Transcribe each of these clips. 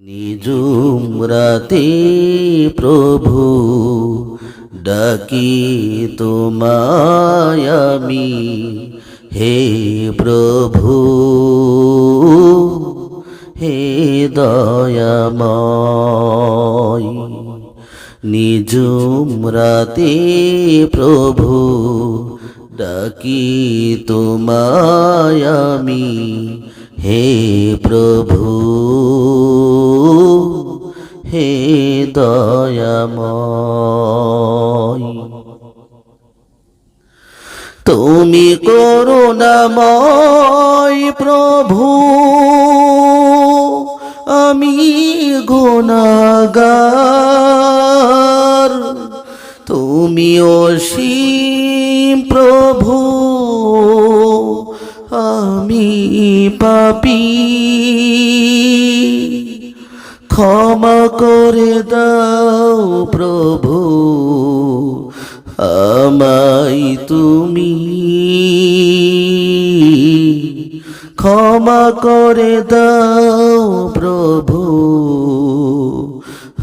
নিজুম রাতে প্রভু ডাকি তোমায় আমি। হে প্রভু, হে দয়াময়। নিজুম রাতে প্রভু ডাকি তোমায় আমি। হে প্রভু দয়াময় তুমি করুণাময় প্রভু আমি গুণাগার। তুমি অসীম প্রভু আমি পাপী। ক্ষমা করে দাও প্রভু। আমাই তুমি ক্ষমা করে দাও প্রভু।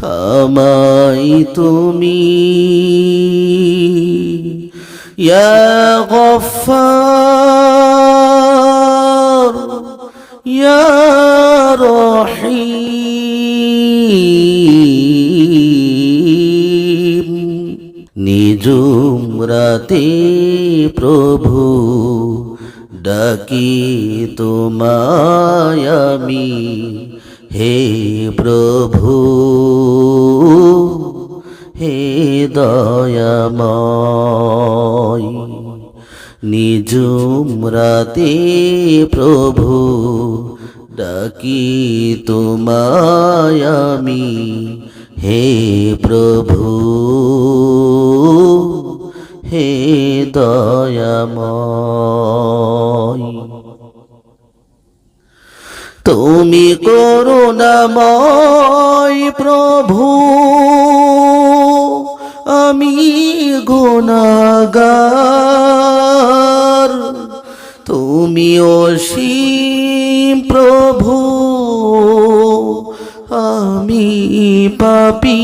আমাই তুমি ইয়া গফার ইয়া রহিম। নিজুম রাতে প্রভু ডাকি তোমায় আমি। হে প্রভু হে দয়াময়। নিজুম রাতে প্রভু ডাকি তোমায় আমি হে প্রভু হে দয়াময়। তুমি করুণাময় প্রভু আমি গুণাগার। তুমি অসীম প্রভু, আমি পাপি।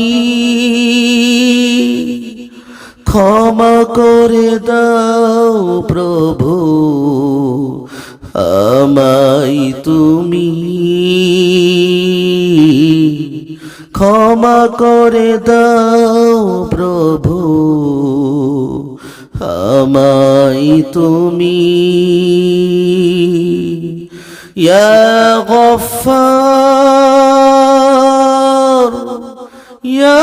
ক্ষমা করে দাও প্রভু আমাই তুমি। ক্ষমা করে দাও প্রভু আমাই তুমি। ইয়া গফার ইয়া